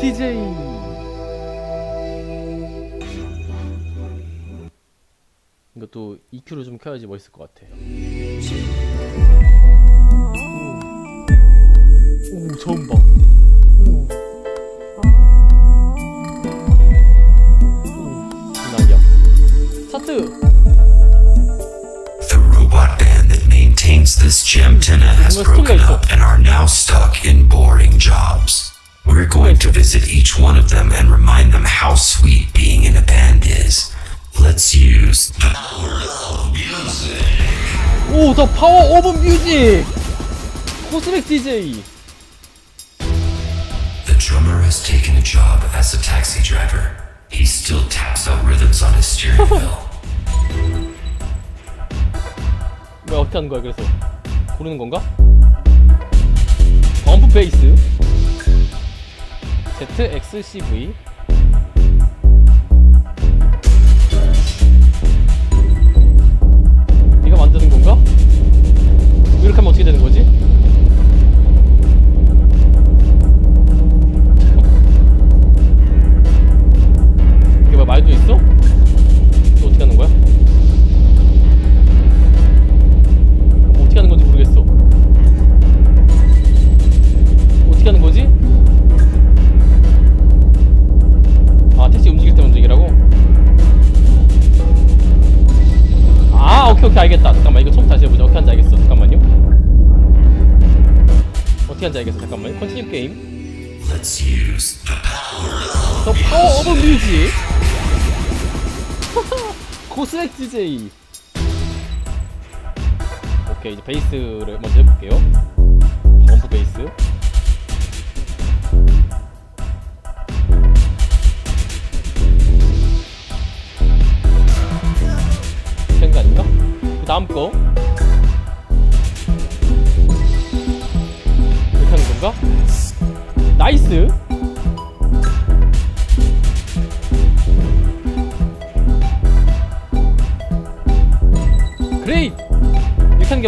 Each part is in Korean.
DJ 이것도 EQ를 좀 켜야지 멋있을 것 같아 오, 오 처음 봐 오. 오, 장난이야 차트 The robot band that maintains this gem tenna has broken up and are now stuck in boring jobs. We're going to visit each one of them and remind them how sweet being in a band is. Let's use the power of music. 오, 더 파워 오브 뮤직! 코스믹 DJ! The drummer has taken a job as a taxi driver. He still taps out rhythms on his steering wheel. 왜 어떻게 하는 거야, 그래서? 고르는 건가? 범프 베이스 ZXCV 알겠어. 잠깐만요. 컨티뉴 게임. Let's use the power 더 파워 오브 뮤직. 코스렉 DJ. 오케이 이제 베이스를 먼저 해볼게요.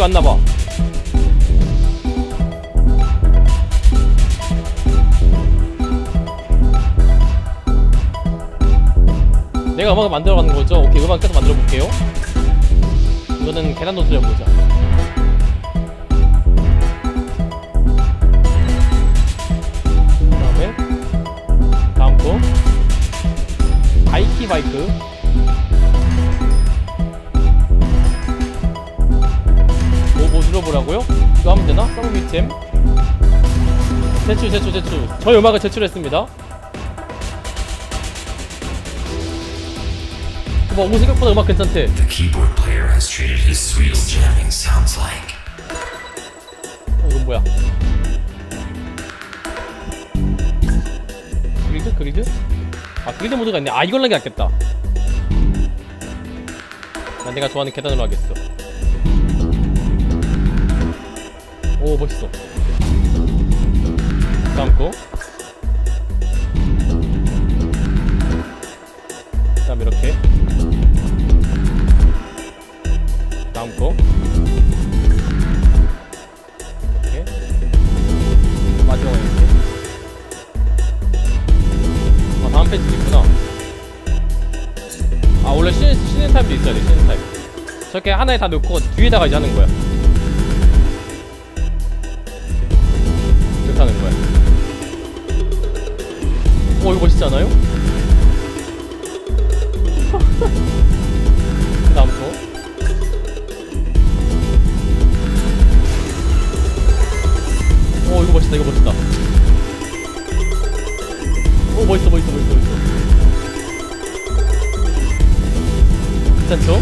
게 맞나봐. 내가 음악을 만들어가는 거죠? 오케이, 음악 계속 만들어 볼게요. 이거는 계단 노트를 해보자. 그 다음에, 다음 거. 바이키 바이크. 뭐 눌러보라고요? 이거 하면 되나? 서브미템 제출 제출 제출 저희 음악을 제출했습니다 뭐 오, 생각보다 음악 괜찮대 The keyboard player has treated his wheel jamming sounds like. 어, 이건 뭐야 그리드? 그리드? 아 그리드 모드가 있네 아 이걸 하는 게 낫겠다 난 내가 좋아하는 계단으로 하겠어 오 멋있어. 다음 거 다음 이렇게. 다음 거 이렇게. 마지막에 이렇게. 아 다음 페이지 있구나. 아 원래 쉬는, 쉬는 타임도 있어야 돼 쉬는 타임 저렇게 하나에 다 넣고 뒤에다가 이제 하는 거야 오 이거 멋있지 않아요? 그 다음 거. 오 이거 멋있다 이거 멋있다. 오 멋있어 멋있어 멋있어 멋있어. 괜찮죠?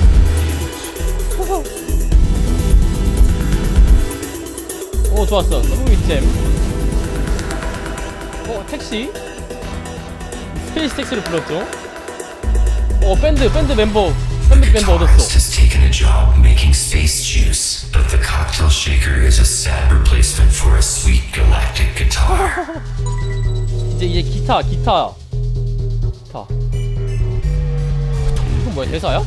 오 좋았어. 서브미잼. 어 택시 스페이스 택시를 불렀죠 어 밴드 밴드 멤버 밴드 멤버 얻었어 has taken a job making space juice, but the cocktail shaker is a sad replacement for a sweet galactic guitar. 이제 이제 기타 기타 기타 이건 뭐야 대사야?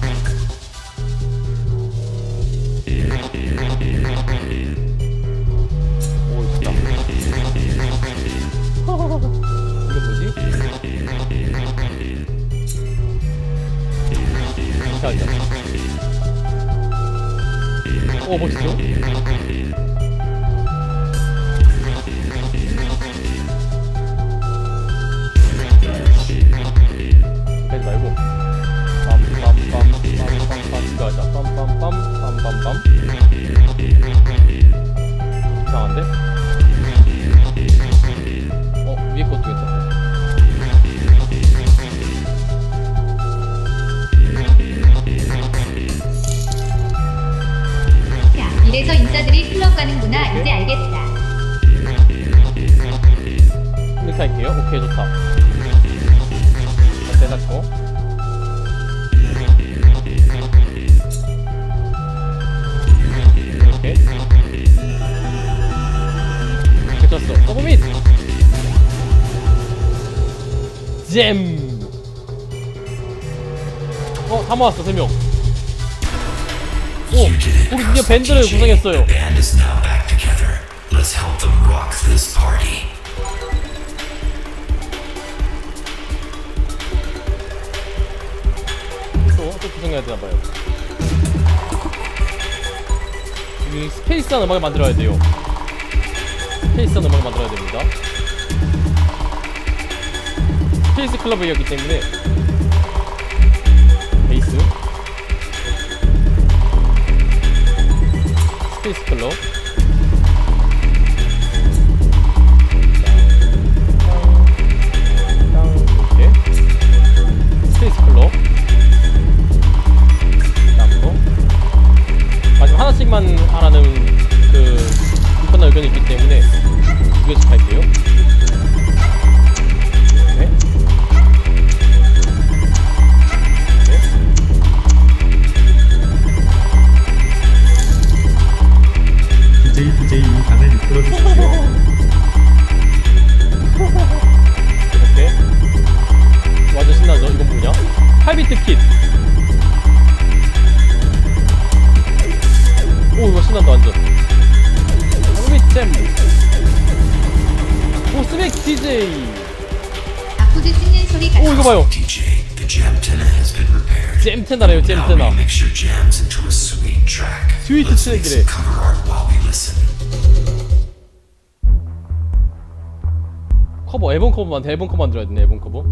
할게요. 오케이 좋다. 자 대닫고. 이렇게. 쳤어. 서브밋 잼. 어, 다 모았어, 세 명. 오, 우리 드디어 밴드를. 구성했어요. 또, 또 구성해야 되나 봐요. 이 스페이스한 음악을 만들어야 돼요. 스페이스한 음악을 만들어야 됩니다. 스페이스 클럽이었기 때문에 베이스 스페이스 클럽 하나씩만 하라는 그 불편한 의견이 있기 때문에 두 개씩 할게요. DJ. 오 이거 봐요. DJ, the jam tenor has been repaired. 잼 테나래요 Now 잼테나. remix your jams into a sweet track. 스위트 Let's make 트랙이래. some cover art while we listen. 커버 앨범 커버만 앨범 커버 만들어야 되네 앨범 커버.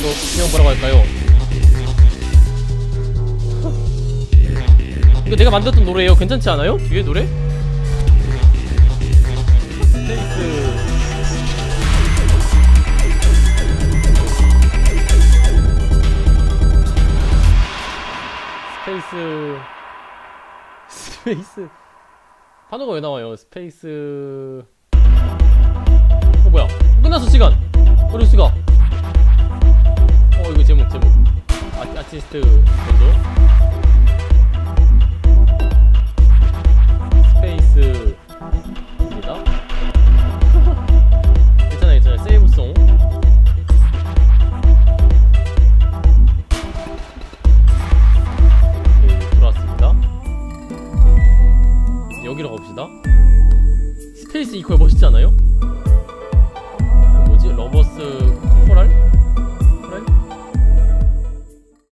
이거 이름 뭐라고 할까요? 이거 내가 만들었던 노래예요. 괜찮지 않아요? 뒤에 노래? 스테이스 스페이스 스페이스 단어가 왜 나와요? 스페이스 어 뭐야? 끝났어 시간. 어릴 수가. 아, 아티스트 먼저. 스페이스입니다. 괜찮아요, 괜찮아요. 세이브송. 오케이, 들어왔습니다. 여기로 가봅시다. 스페이스 이퀄 멋있지 않아요?